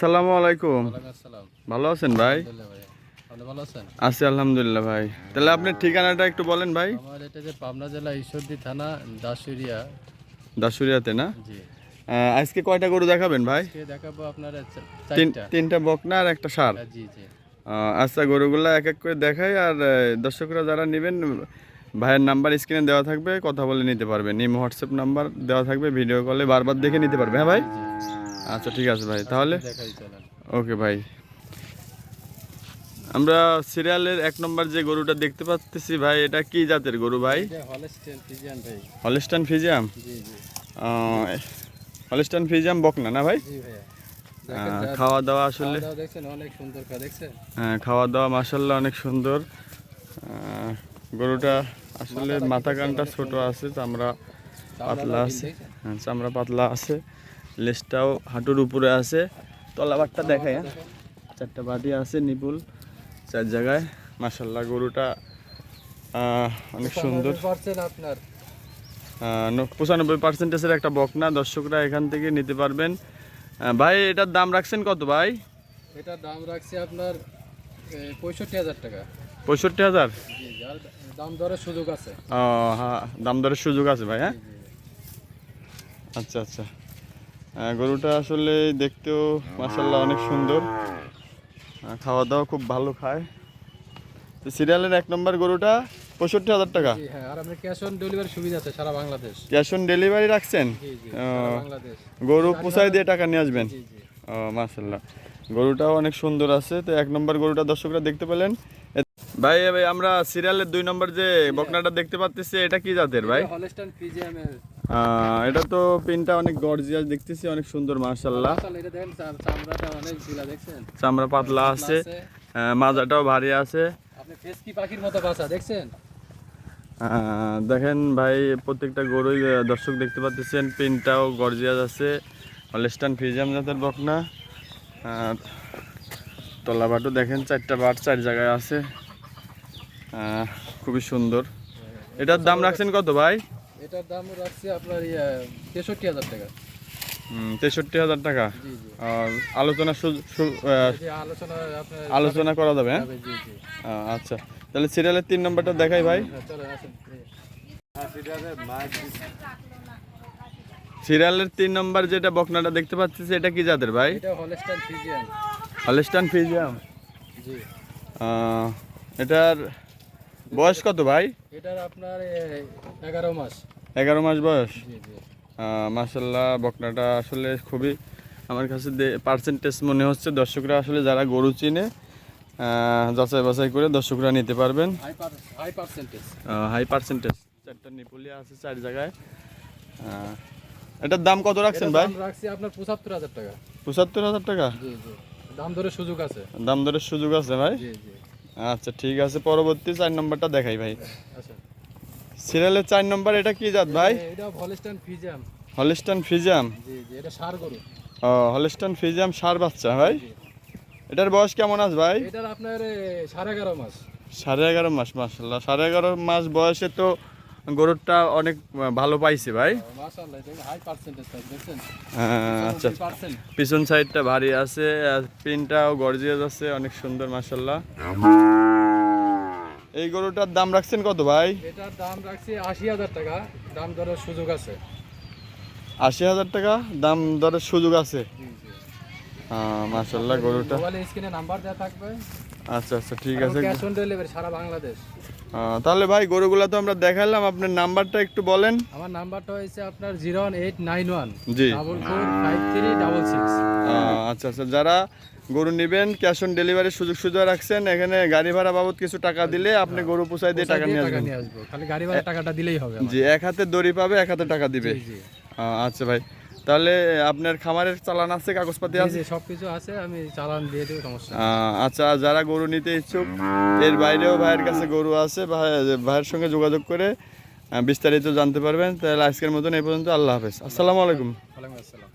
আসসালামু আলাইকুম। ভালো আছেন ভাই? আপনি আছি আলহামদুলিল্লাহ ভাই। তাহলে আপনার ঠিকানাটা একটু বলেন ভাই। আমার এটা যে পাবনা জেলা ঈশ্বরদী থানা দাসুরিয়া দাসুরিয়াতে না? আজকে কয়টা গরু দেখাবেন ভাই? দেখাবো আপনার তিনটা বকনা আর একটা সার। আচ্ছা গরুগুলো এক এক করে দেখাই আর দর্শকরা যারা নেবেন ভাইয়ের নাম্বার স্ক্রিনে দেওয়া থাকবে কথা বলে নিতে পারবেন। নিম হোয়াটসঅ্যাপ নাম্বার দেওয়া থাকবে ভিডিও কলে বারবার দেখে নিতে পারবে হ্যাঁ ভাই? আচ্ছা ঠিক আছে ভাই তাহলে? ওকে ভাই। আমরা সিরিয়ালের এক নম্বর যে গরুটা দেখতে পাচ্ছি ভাই এটা কি জাতের গরু ভাই? হলস্টেন ফিজিয়াম হলিস্টান ফিজিয়াম বকনা না ভাই? খাওয়া দাওয়া আসলে হ্যাঁ, খাওয়া দাওয়া মাসাল্লাহ অনেক সুন্দর। গরুটা আসলে মাথা কানটা ছোট আছে চামড়া পাতলা আছে। হ্যাঁ, চামড়া পাতলা আছে। লেজটাও হাঁটুর উপরে আছে। তলাবারটা দেখায় হ্যাঁ? চারটা বাটি আছে নিপুল চার জায়গায়। মাসাল্লাহ গরুটা অনেক সুন্দর। আপনার পঁচানব্বই পার্সেন্টেজের একটা বকনা দর্শকরা এখান থেকে নিতে পারবেন। ভাই এটার দাম রাখছেন কত ভাই? এটার দাম রাখছি আপনার পঁয়ষট্টি হাজার টাকা। পঁয়ষট্টি হাজার? দাম দরের সুযোগ আছে। ও হ্যাঁ দাম দরের সুযোগ আছে ভাই হ্যাঁ। আচ্ছা আচ্ছা। গরুটা আসলে দেখতেও মাসাল্লাহ অনেক সুন্দর। খাওয়া দাওয়া খুব ভালো খায়। তো সিরিয়ালের এক নম্বর গরুটা পঁয়ষট্টি হাজার টাকা। ক্যাশ অন ডেলিভারি সুবিধা আছে সারা বাংলাদেশ। ক্যাশ অন ডেলিভারি রাখছেন? গরু পোষাই দিয়ে টাকা নিয়ে আসবেন? ও মাসাল্লাহ গরুটাও অনেক সুন্দর আছে। তো এক নম্বর গরুটা দর্শকরা দেখতে পেলেন। ভাই ভাই আমরা সিরিয়ালের দুই নম্বর যে বকনাটা দেখতে পাচ্ছি এটা কি জাতের ভাই? হলস্টাইন ফ্রিজিয়ামের এটা তো পিনটা অনেক গর্জিয়াস দেখতেছি অনেক সুন্দর মাশাল্লাহ আসলে এটা দেখেন চামড়াটা অনেক ঢিলা দেখছেন? চামড়া পাতলা আছে মাজাটাও ভারী আছে। আপনি ফেসকি পাখির মতো বাসা দেখছেন? আহ, দেখেন ভাই প্রত্যেকটা গরুই দর্শক দেখতে পাচ্ছেন পিনটাও গর্জিয়াস আছে। হলেস্টান ফিজাম জাতের বকনা। আর তলাবাটও দেখেন চারটা বাট চার জায়গায় আছে। খুবই সুন্দর। এটার দাম রাখছেন কত ভাই? এটার দাম রাখছি আপনার ইয়ে তেষট্টি হাজার টাকা। তেষট্টি হাজার টাকা। আর আলোচনা আলোচনা করা যাবে হ্যাঁ? আচ্ছা। তাহলে সিরিয়ালের তিন নম্বরটা দেখাই ভাই। হ্যাঁ, সিরিয়ালের তিন নম্বর যেটা বকনাটা দেখতে পাচ্ছি এটা কি জাতের ভাই? ফ্রিজিয়ান ফিজিয়াম এটার বয়স কত ভাই? এটার আপনার এগারো মাস। এগারো মাস বয়স? মাসাল্লাহ বকনাটা আসলে খুবই আমার কাছে পার্সেন্টেজ মনে হচ্ছে দর্শকরা আসলে যারা গরু চিনে যাচাই বাছাই করে দর্শকরা নিতে পারবেন। হাই পার্সেন্টেজ হাই পার্সেন্টেজ চারটা নিপুলিয়া আছে চার জায়গায়। এটার দাম কত রাখছেন ভাই? রাখছি আপনার পঁচাত্তর হাজার টাকা। পঁচাত্তর হাজার টাকা? দাম ধরে সুযোগ আছে। দাম দরের সুযোগ আছে ভাই? জি জি। আচ্ছা ঠিক আছে পরবর্তী চার নম্বরটা দেখাই ভাই। সিরিয়ালের চার নম্বর এটা কি জাত ভাই? এটা হলিস্টান ফিজাম জি জি এটা সার গরু। ও হলিস্টান ফিজাম সার বাচ্চা ভাই? এটার বয়স কেমন আছে ভাই? এটার আপনার সাড়ে এগারো মাস। সাড়ে এগারো মাস মাসাল্লাহ সাড়ে এগারো মাস বয়সে তো গরুরটা অনেক ভালো পাইছে ভাই। আহ, আচ্ছা। পিছন সাইডটা ভারী আছে পিনটাও গর্জিয়াস আছে অনেক সুন্দর মাসাল্লাহ এই গরুটার দাম রাখছেন কত ভাই? এটার দাম রাখছি আশি হাজার টাকা দাম দরের সুযোগ আছে। আশি হাজার টাকা দাম দরের সুযোগ আছে। মাসাল্লাহ গরুটা। স্ক্রিনে নাম্বার দেওয়া থাকবে। আচ্ছা আচ্ছা ঠিক আছে। ক্যাশ অন ডেলিভারি সারা বাংলাদেশ। তাহলে ভাই গরুগুলা তো আমরা দেখালাম আপনার নাম্বারটা একটু বলেন। আমার নাম্বারটা হয়েছে আপনার zero one eight nine one জি। Double four five three double six. আচ্ছা আচ্ছা যারা গরু নেবেন ক্যাশ অন ডেলিভারির সুযোগ সুবিধা রাখছেন এখানে গাড়ি ভাড়া বাবদ কিছু টাকা দিলে আপনি গরু পোষাই দিয়ে টাকা নিয়ে আসবেন। খালি গাড়ি ভাড়া টাকাটা দিলেই হবে জি এক হাতে দড়ি পাবে এক হাতে টাকা দিবে। আচ্ছা ভাই। তাহলে আপনার খামারের চালান আছে কাগজপাতি আছে? সবকিছু সব কিছু আছে আমি চালান দিয়ে দেবো সমস্যা আচ্ছা যারা গরু নিতে ইচ্ছুক এর বাইরেও ভাইয়ের কাছে গরু আছে ভাই- ভাইয়ের সঙ্গে যোগাযোগ করে বিস্তারিত জানতে পারবেন। তাহলে আজকের মতন এই পর্যন্ত আল্লাহ হাফেজ। আসসালামু আলাইকুম। ওয়ালাইকুম আসসালাম।